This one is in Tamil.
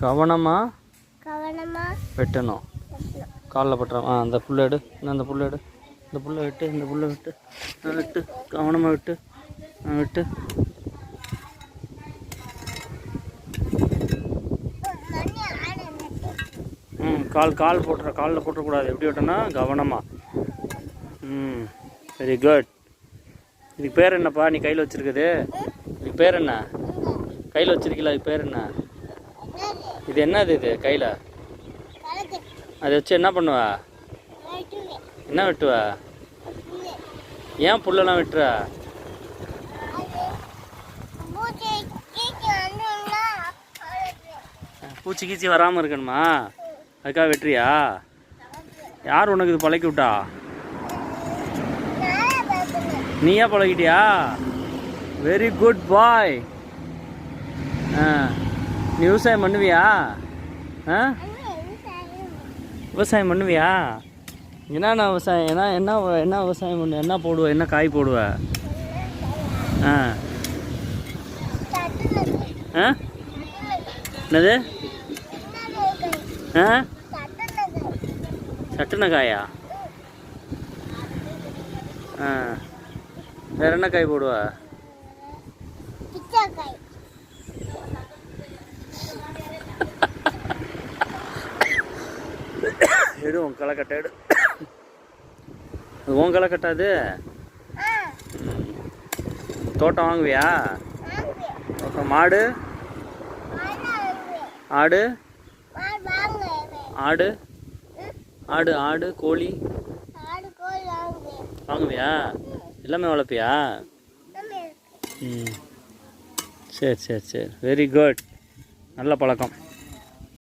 கவனமாக கவனமா வெட்டணும். காலில் பட்டுறோம் ஆ அந்த புல்லை எடு. அந்த புல்லை எடு. இந்த புல்லை வெட்டு இந்த புல்லை வெட்டு. வெட்டு. கவனமாக வெட்டு. வெட்டு. ம் கால் கால் போட்டுற காலில் போட்டுறக்கூடாது. எப்படி வெட்டனா கவனமாக ம் வெரி குட் இதுக்கு பேர் என்னப்பா? நீ கையில் வச்சிருக்குது. இதுக்கு பேர் என்ன? கையில் வச்சிருக்கீங்களா இதுக்கு பேர் என்ன? இது என்னது இது கையில்? அதை வச்சு என்ன பண்ணுவ? என்ன வெட்டுவ? ஏன் புல்லெல்லாம் வெட்டுற? பூச்சி கீச்சி வராமல் இருக்கணுமா? அதுக்காக வெட்டுறியா? யார் உனக்கு இது பழக்கி விட்டா? நீயா பழகிட்டியா? வெரி குட் பாய் ஆ. விவசாயம் பண்ணுவியா? ஆ? விவசாயம் பண்ணுவியா? என்னென்ன விவசாயம்? என்ன என்ன என்ன விவசாயம் பண்ணு? என்ன போடுவ? என்ன காய் போடுவ? ஆ. ஆ? என்னது? ஆ? சட்டுன காயா ஆ. வேற என்ன காய் போடுவ? எடு உன் களைக்கட்டை எடு. அது உன் களைக்கட்டை அது? தோட்டம் வாங்குவியா? அப்புறம் மாடு? ஆடு? ஆடு? ஆடு ஆடு கோழி? வாங்குவியா? எல்லாமே வளர்ப்பியா? ம். சரி சரி சரி. வெரி குட் நல்ல பழக்கம்.